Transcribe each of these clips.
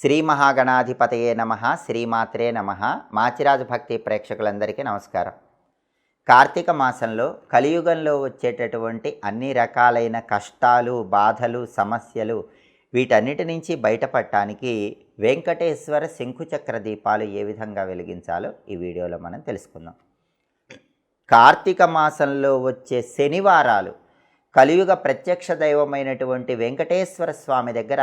శ్రీ మహాగణాధిపతయే నమ శ్రీమాత్రే నమ. మాచిరాజు భక్తి ప్రేక్షకులందరికీ నమస్కారం. కార్తీక మాసంలో కలియుగంలో వచ్చేటటువంటి అన్ని రకాలైన కష్టాలు బాధలు సమస్యలు వీటన్నిటి నుంచి బయటపడటానికి వెంకటేశ్వర శంకుచక్ర దీపాలు ఏ విధంగా వెలిగించాలో ఈ వీడియోలో మనం తెలుసుకుందాం. కార్తీక మాసంలో వచ్చే శనివారాలు కలియుగ ప్రత్యక్ష దైవమైనటువంటి వెంకటేశ్వర స్వామి దగ్గర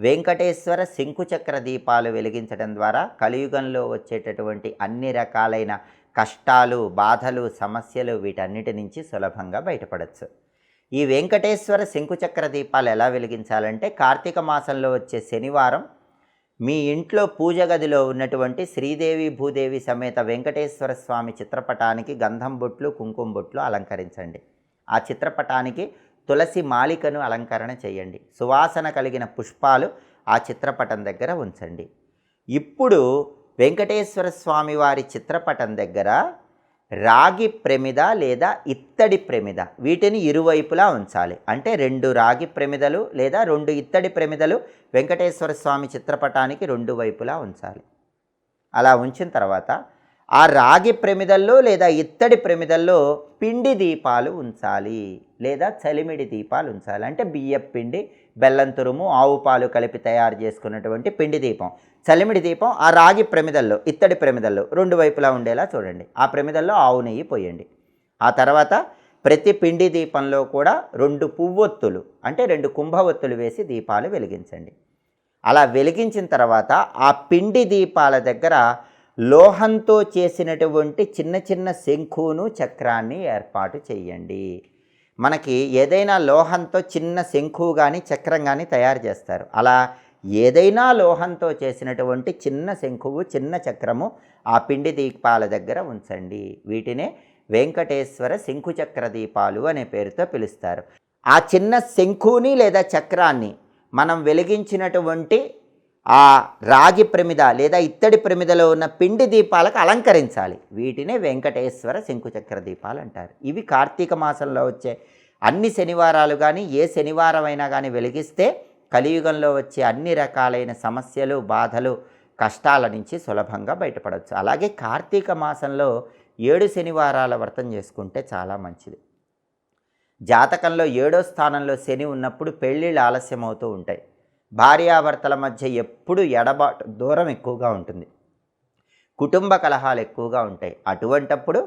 వెంకటేశ్వర శంకుచక్ర దీపాలు వెలిగించడం ద్వారా కలియుగంలో వచ్చేటటువంటి అన్ని రకాలైన కష్టాలు బాధలు సమస్యలు వీటన్నిటి నుంచి సులభంగా బయటపడవచ్చు ఈ వెంకటేశ్వర శంకుచక్ర దీపాలు ఎలా వెలిగించాలంటే కార్తీక మాసంలో వచ్చే శనివారం మీ ఇంట్లో పూజ గదిలో ఉన్నటువంటి శ్రీదేవి భూదేవి సమేత వెంకటేశ్వర స్వామి చిత్రపటానికి గంధం బొట్లు కుంకుమ బొట్లు అలంకరించండి. ఆ చిత్రపటానికి తులసి మాలికను అలంకరణ చేయండి. సువాసన కలిగిన పుష్పాలు ఆ చిత్రపటం దగ్గర ఉంచండి. ఇప్పుడు వెంకటేశ్వర స్వామి వారి చిత్రపటం దగ్గర రాగి ప్రమిద లేదా ఇత్తడి ప్రమిద వీటిని ఇరువైపులా ఉంచాలి. అంటే రెండు రాగి ప్రమిదలు లేదా రెండు ఇత్తడి ప్రమిదలు వెంకటేశ్వర స్వామి చిత్రపటానికి రెండు వైపులా ఉంచాలి. అలా ఉంచిన తర్వాత ఆ రాగి ప్రమిదల్లో లేదా ఇత్తడి ప్రమిదల్లో పిండి దీపాలు ఉంచాలి లేదా చలిమిడి దీపాలు ఉంచాలి. అంటే బియ్యం పిండి బెల్లం తురుము ఆవు పాలు కలిపి తయారు చేసుకున్నటువంటి పిండి దీపం. చలిమిడి దీపం ఆ రాగి ప్రమిదల్లో ఇత్తడి ప్రమిదల్లో రెండు వైపులా ఉండేలా చూడండి. ఆ ప్రమిదల్లో ఆవు నెయ్యి పోయండి. ఆ తర్వాత ప్రతి పిండి దీపంలో కూడా రెండు పువ్వొత్తులు అంటే రెండు కుంభవొత్తులు వేసి దీపాలు వెలిగించండి. అలా వెలిగించిన తర్వాత ఆ పిండి దీపాల దగ్గర లోహంతో చేసినటువంటి చిన్న చిన్న శంఖును చక్రాన్ని ఏర్పాటు చేయండి. మనకి ఏదైనా లోహంతో చిన్న శంఖు కానీ చక్రం కానీ తయారు చేస్తారు. అలా ఏదైనా లోహంతో చేసినటువంటి చిన్న శంఖువు చిన్న చక్రము ఆ పిండి దీపాల దగ్గర ఉంచండి. వీటినే వెంకటేశ్వర శంకుచక్ర దీపాలు అనే పేరుతో పిలుస్తారు. ఆ చిన్న శంఖుని లేదా చక్రాన్ని మనం వెలిగించినటువంటి ఆ రాగి ప్రమిద లేదా ఇత్తడి ప్రమిదలో ఉన్న పిండి దీపాలకు అలంకరించాలి. వీటినే వెంకటేశ్వర శంకుచక్ర దీపాలు అంటారు. ఇవి కార్తీక మాసంలో వచ్చే అన్ని శనివారాలు కానీ ఏ శనివారం అయినా కానీ వెలిగిస్తే కలియుగంలో వచ్చే అన్ని రకాలైన సమస్యలు బాధలు కష్టాల నుంచి సులభంగా బయటపడవచ్చు అలాగే కార్తీక మాసంలో ఏడు శనివారాల వ్రతం చేసుకుంటే చాలా మంచిది. జాతకంలో ఏడో స్థానంలో శని ఉన్నప్పుడు పెళ్ళిళ్ళు ఆలస్యం అవుతూ ఉంటాయి. భార్యాభర్తల మధ్య ఎప్పుడు ఎడబాటు దూరం ఎక్కువగా ఉంటుంది. కుటుంబ కలహాలు ఎక్కువగా ఉంటాయి. అటువంటప్పుడు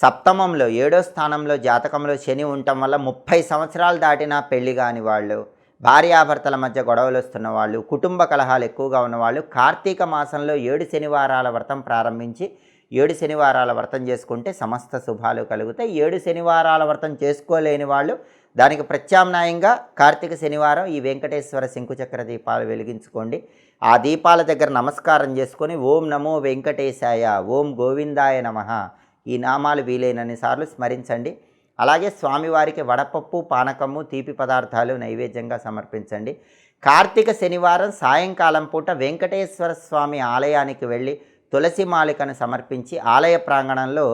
సప్తమంలో ఏడో స్థానంలో జాతకంలో శని ఉండటం వల్ల ముప్పై సంవత్సరాలు దాటినా పెళ్ళి కాని వాళ్ళు భార్యాభర్తల మధ్య గొడవలు వస్తున్న వాళ్ళు కుటుంబ కలహాలు ఎక్కువగా ఉన్నవాళ్ళు కార్తీక మాసంలో ఏడు శనివారాల వ్రతం ప్రారంభించి ఏడు శనివారాల వ్రతం చేసుకుంటే సమస్త శుభాలు కలుగుతాయి. ఏడు శనివారాల వ్రతం చేసుకోలేని వాళ్ళు దానికి ప్రత్యామ్నాయంగా కార్తీక శనివారం ఈ వెంకటేశ్వర శంకుచక్ర దీపాలు వెలిగించుకోండి. ఆ దీపాల దగ్గర నమస్కారం చేసుకొని ఓం నమో వెంకటేశాయ ఓం గోవిందాయ నమ. ఈ నామాలు వీలైనన్ని సార్లు స్మరించండి. అలాగే స్వామివారికి వడపప్పు పానకము తీపి పదార్థాలు నైవేద్యంగా సమర్పించండి. కార్తీక శనివారం సాయంకాలం పూట వెంకటేశ్వర స్వామి ఆలయానికి వెళ్ళి తులసి మాలికను సమర్పించి ఆలయ ప్రాంగణంలో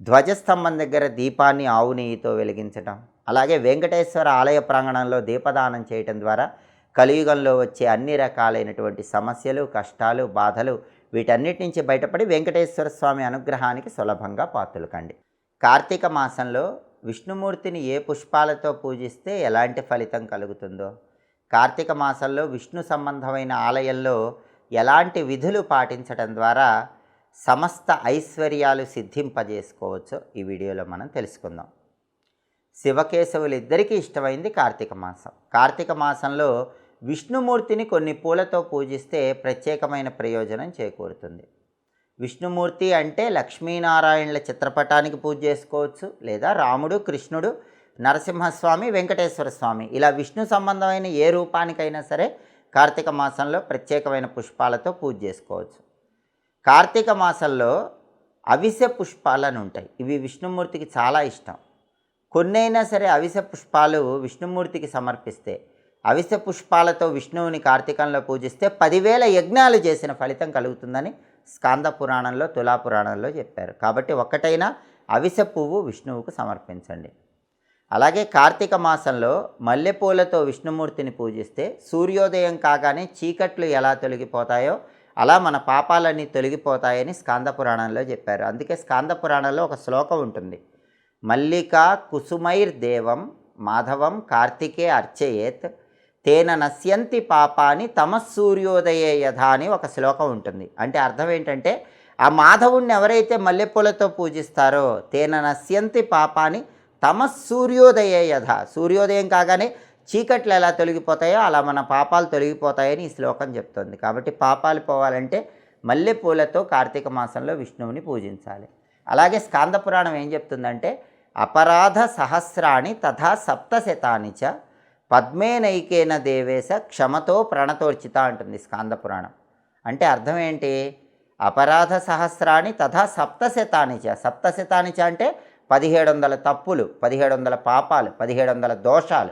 ధ్వజస్తంభం దగ్గర దీపాన్ని ఆవు నెయ్యితో వెలిగించటం. అలాగే వెంకటేశ్వర ఆలయ ప్రాంగణంలో దీపదానం చేయటం ద్వారా కలియుగంలో వచ్చే అన్ని రకాలైనటువంటి సమస్యలు కష్టాలు బాధలు వీటన్నిటి నుంచి బయటపడి వెంకటేశ్వర స్వామి అనుగ్రహానికి సులభంగా పాత్రలు కండి కార్తీక మాసంలో విష్ణుమూర్తిని ఏ పుష్పాలతో పూజిస్తే ఎలాంటి ఫలితం కలుగుతుందో కార్తీక మాసంలో విష్ణు సంబంధమైన ఆలయంలో ఎలాంటి విధులు పాటించడం ద్వారా సమస్త ఐశ్వర్యాలు సిద్ధింపజేసుకోవచ్చో ఈ వీడియోలో మనం తెలుసుకుందాం. శివకేశవులు ఇద్దరికీ ఇష్టమైంది కార్తీక మాసం. కార్తీక మాసంలో విష్ణుమూర్తిని కొన్ని పూలతో పూజిస్తే ప్రత్యేకమైన ప్రయోజనం చేకూరుతుంది. విష్ణుమూర్తి అంటే లక్ష్మీనారాయణుల చిత్రపటానికి పూజ చేసుకోవచ్చు లేదా రాముడు కృష్ణుడు నరసింహస్వామి వెంకటేశ్వర స్వామి. ఇలా విష్ణు సంబంధమైన ఏ రూపానికైనా సరే కార్తీక మాసంలో ప్రత్యేకమైన పుష్పాలతో పూజ చేసుకోవచ్చు. కార్తీక మాసంలో అవిసె పుష్పాలను ఉంటాయి ఇవి విష్ణుమూర్తికి చాలా ఇష్టం. కొన్నైనా సరే అవిస పుష్పాలు విష్ణుమూర్తికి సమర్పిస్తే అవిస పుష్పాలతో విష్ణువుని కార్తీకంలో పూజిస్తే పదివేల యజ్ఞాలు చేసిన ఫలితం కలుగుతుందని స్కాంద పురాణంలో తులా పురాణంలో చెప్పారు. కాబట్టి ఒక్కటైనా అవిస పువ్వు విష్ణువుకు సమర్పించండి. అలాగే కార్తీక మాసంలో మల్లెపూలతో విష్ణుమూర్తిని పూజిస్తే సూర్యోదయం కాగానే చీకట్లు ఎలా తొలగిపోతాయో అలా మన పాపాలన్నీ తొలగిపోతాయని స్కాంద పురాణంలో చెప్పారు. అందుకే స్కాంద పురాణంలో ఒక శ్లోకం ఉంటుంది. మల్లికా కుసుమైర్ దేవం మాధవం కార్తికే అర్చయేత్ తేన నశ్యంతి పాపాని తమస్సూర్యోదయే యథ అని ఒక శ్లోకం ఉంటుంది. అంటే అర్థం ఏంటంటే ఆ మాధవుణ్ణి ఎవరైతే మల్లెపూలతో పూజిస్తారో తేన నశ్యంతి పాపాని తమస్సూర్యోదయే యథ. సూర్యోదయం కాగానే చీకట్లు ఎలా తొలగిపోతాయో అలా మన పాపాలు తొలగిపోతాయని ఈ శ్లోకం చెప్తుంది. కాబట్టి పాపాలు పోవాలంటే మల్లెపూలతో కార్తీక మాసంలో విష్ణువుని పూజించాలి. అలాగే స్కాంద పురాణం ఏం చెప్తుందంటే అపరాధ సహస్రాణి తథా సప్తశతాని చ పద్మేనైకేన దేవేశ క్షమతో ప్రణతోర్చిత అంటుంది స్కాంద పురాణం. అంటే అర్థం ఏంటి? అపరాధ సహస్రాన్ని తథా సప్తశతాని చ. సప్తశతాని చ అంటే పదిహేడు వందల తప్పులు పదిహేడు వందల పాపాలు పదిహేడు వందల దోషాలు.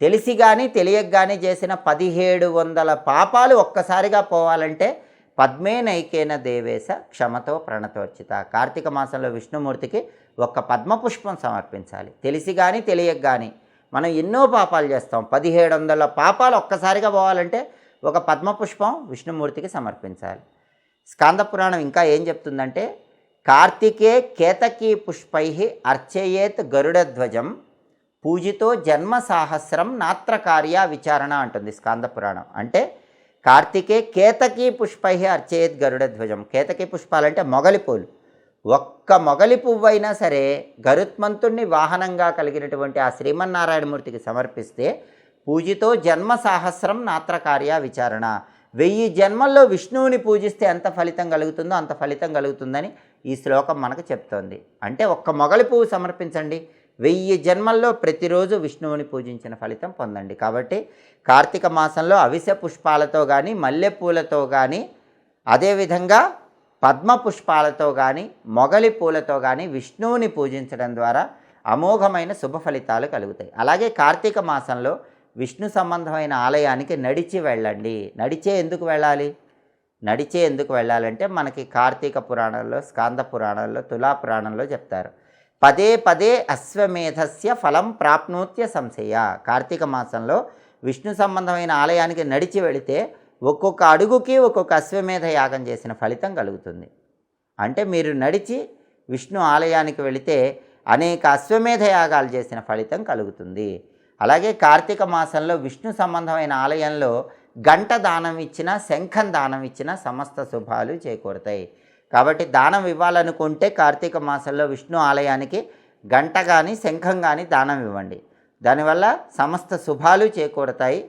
తెలిసి కానీ తెలియక కానీ చేసిన పదిహేడు వందల పాపాలు ఒక్కసారిగా పోవాలంటే పద్మే నైకేన దేవేశ క్షమతో ప్రణతోర్చిత. కార్తీక మాసంలో విష్ణుమూర్తికి ఒక్క పద్మపుష్పం సమర్పించాలి. తెలిసి కానీ తెలియక కానీ మనం ఎన్నో పాపాలు చేస్తాం. పదిహేడు వందల పాపాలు ఒక్కసారిగా పోవాలంటే ఒక పద్మపుష్పం విష్ణుమూర్తికి సమర్పించాలి. స్కాంద పురాణం ఇంకా ఏం చెప్తుందంటే కార్తికే కేతకీ పుష్పై అర్చయేత్ గరుడధ్వజం పూజితో జన్మ సాహస్రం నాత్రకార్య విచారణ అంటుంది స్కాంద పురాణం. అంటే కార్తికే కేతకీ పుష్పై అర్చయేత్ గరుడధ్వజం. కేతకీ పుష్పాలంటే మొగలి పూలు. ఒక్క మొగలి పువ్వైనా సరే గరుత్మంతుణ్ణి వాహనంగా కలిగినటువంటి ఆ శ్రీమన్నారాయణమూర్తికి సమర్పిస్తే పూజితో జన్మ సాహస్రం నాత్రకార్య విచారణ. వెయ్యి జన్మల్లో విష్ణువుని పూజిస్తే ఎంత ఫలితం కలుగుతుందో అంత ఫలితం కలుగుతుందని ఈ శ్లోకం మనకు చెప్తోంది. అంటే ఒక్క మొగలి పువ్వు సమర్పించండి. వెయ్యి జన్మల్లో ప్రతిరోజు విష్ణువుని పూజించిన ఫలితం పొందండి. కాబట్టి కార్తీక మాసంలో అవిసె పుష్పాలతో కానీ మల్లెపూలతో కానీ అదేవిధంగా పద్మ పుష్పాలతో కానీ మొగలి పూలతో కానీ విష్ణువుని పూజించడం ద్వారా అమోఘమైన శుభ ఫలితాలు కలుగుతాయి. అలాగే కార్తీక మాసంలో విష్ణు సంబంధమైన ఆలయానికి నడిచి వెళ్ళండి. నడిచే ఎందుకు వెళ్ళాలి? నడిచే ఎందుకు వెళ్ళాలంటే మనకి కార్తీక పురాణంలో స్కాంద పురాణంలో తులా పురాణంలో చెప్తారు. పదే పదే అశ్వమేధస్య ఫలం ప్రాప్నోత్య సంశయ. కార్తీక మాసంలో విష్ణు సంబంధమైన ఆలయానికి నడిచి వెళితే ఒక్కొక్క అడుగుకి ఒక్కొక్క అశ్వమేధ యాగం చేసిన ఫలితం కలుగుతుంది. అంటే మీరు నడిచి విష్ణు ఆలయానికి వెళితే అనేక అశ్వమేధ యాగాలు చేసిన ఫలితం కలుగుతుంది. అలాగే కార్తీక మాసంలో విష్ణు సంబంధమైన ఆలయంలో గంట దానం ఇచ్చిన శంఖం దానం ఇచ్చిన సమస్త శుభాలు చేకూరుతాయి. కాబట్టి దానం ఇవ్వాలనుకుంటే కార్తీక మాసంలో విష్ణు ఆలయానికి గంట కానీ శంఖం కానీ దానం ఇవ్వండి. దానివల్ల సమస్త శుభాలు చేకూరుతాయి.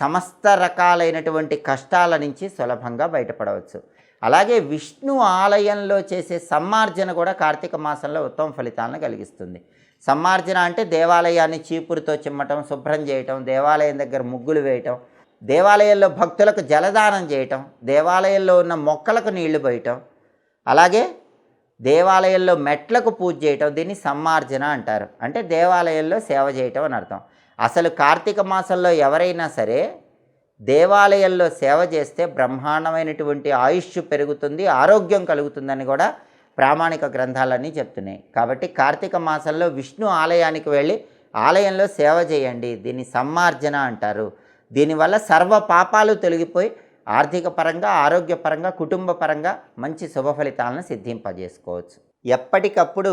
సమస్త రకాలైనటువంటి కష్టాల నుంచి సులభంగా బయటపడవచ్చు. అలాగే విష్ణు ఆలయంలో చేసే సమ్మార్జన కూడా కార్తీక మాసంలో ఉత్తమ ఫలితాలను కలిగిస్తుంది. సమ్మార్జన అంటే దేవాలయాన్ని చీపురుతో చిమ్మటం శుభ్రం చేయటం దేవాలయం దగ్గర ముగ్గులు వేయటం దేవాలయంలో భక్తులకు జలదానం చేయటం దేవాలయంలో ఉన్న మొక్కలకు నీళ్ళు పోయటం అలాగే దేవాలయంలో మెట్లకు పూజ చేయటం దీన్ని సమ్మార్జన అంటారు. అంటే దేవాలయంలో సేవ చేయటం అని అర్థం. అసలు కార్తీక మాసంలో ఎవరైనా సరే దేవాలయంలో సేవ చేస్తే బ్రహ్మాండమైనటువంటి ఆయుష్ పెరుగుతుంది ఆరోగ్యం కలుగుతుందని కూడా ప్రామాణిక గ్రంథాలన్నీ చెప్తున్నాయి. కాబట్టి కార్తీక మాసంలో విష్ణు ఆలయానికి వెళ్ళి ఆలయంలో సేవ చేయండి దీన్ని సమ్మార్జన అంటారు. దీనివల్ల సర్వ పాపాలు తొలగిపోయి ఆర్థిక పరంగా ఆరోగ్యపరంగా కుటుంబ పరంగా మంచి శుభ ఫలితాలను సిద్ధింపజేసుకోవచ్చు. ఎప్పటికప్పుడు